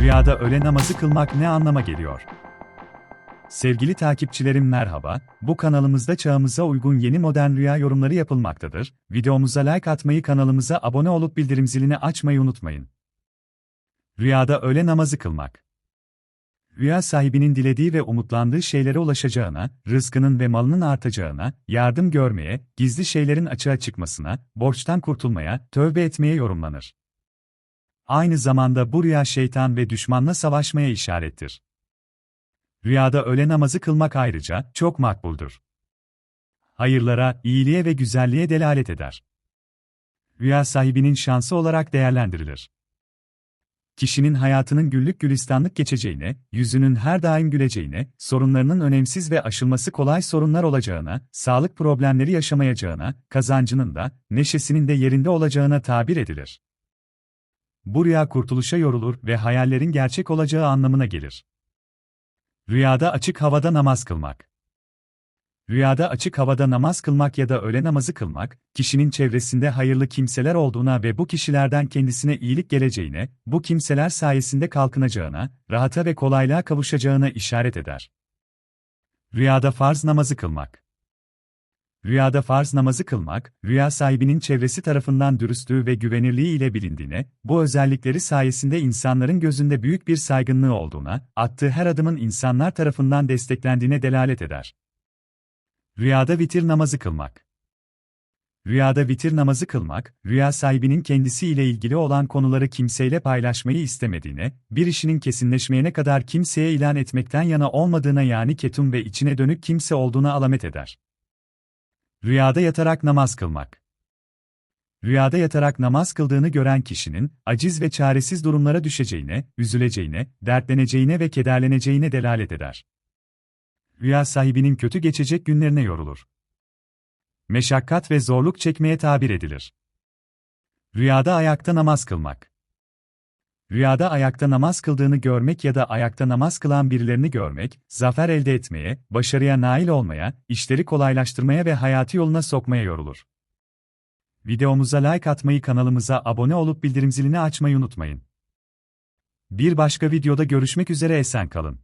Rüyada öğle namazı kılmak ne anlama geliyor? Sevgili takipçilerim merhaba, bu kanalımızda çağımıza uygun yeni modern rüya yorumları yapılmaktadır. Videomuza like atmayı kanalımıza abone olup bildirim zilini açmayı unutmayın. Rüyada öğle namazı kılmak. Rüya sahibinin dilediği ve umutlandığı şeylere ulaşacağına, rızkının ve malının artacağına, yardım görmeye, gizli şeylerin açığa çıkmasına, borçtan kurtulmaya, tövbe etmeye yorumlanır. Aynı zamanda bu rüya şeytan ve düşmanla savaşmaya işarettir. Rüyada öğle namazı kılmak ayrıca çok makbuldür. Hayırlara, iyiliğe ve güzelliğe delalet eder. Rüya sahibinin şansı olarak değerlendirilir. Kişinin hayatının güllük gülistanlık geçeceğine, yüzünün her daim güleceğine, sorunlarının önemsiz ve aşılması kolay sorunlar olacağına, sağlık problemleri yaşamayacağına, kazancının da, neşesinin de yerinde olacağına tabir edilir. Bu rüya kurtuluşa yorulur ve hayallerin gerçek olacağı anlamına gelir. Rüyada açık havada namaz kılmak. Rüyada açık havada namaz kılmak ya da öğle namazı kılmak, kişinin çevresinde hayırlı kimseler olduğuna ve bu kişilerden kendisine iyilik geleceğine, bu kimseler sayesinde kalkınacağına, rahata ve kolaylığa kavuşacağına işaret eder. Rüyada farz namazı kılmak. Rüyada farz namazı kılmak, rüya sahibinin çevresi tarafından dürüstlüğü ve güvenirliği ile bilindiğine, bu özellikleri sayesinde insanların gözünde büyük bir saygınlığı olduğuna, attığı her adımın insanlar tarafından desteklendiğine delalet eder. Rüyada vitir namazı kılmak. Rüyada vitir namazı kılmak, rüya sahibinin kendisiyle ilgili olan konuları kimseyle paylaşmayı istemediğine, bir işinin kesinleşmeyene kadar kimseye ilan etmekten yana olmadığına yani ketum ve içine dönük kimse olduğuna alamet eder. Rüyada yatarak namaz kılmak. Rüyada yatarak namaz kıldığını gören kişinin, aciz ve çaresiz durumlara düşeceğine, üzüleceğine, dertleneceğine ve kederleneceğine delalet eder. Rüya sahibinin kötü geçecek günlerine yorulur. Meşakkat ve zorluk çekmeye tabir edilir. Rüyada ayakta namaz kılmak. Rüyada ayakta namaz kıldığını görmek ya da ayakta namaz kılan birilerini görmek, zafer elde etmeye, başarıya nail olmaya, işleri kolaylaştırmaya ve hayatı yoluna sokmaya yorulur. Videomuza like atmayı kanalımıza abone olup bildirim zilini açmayı unutmayın. Bir başka videoda görüşmek üzere esen kalın.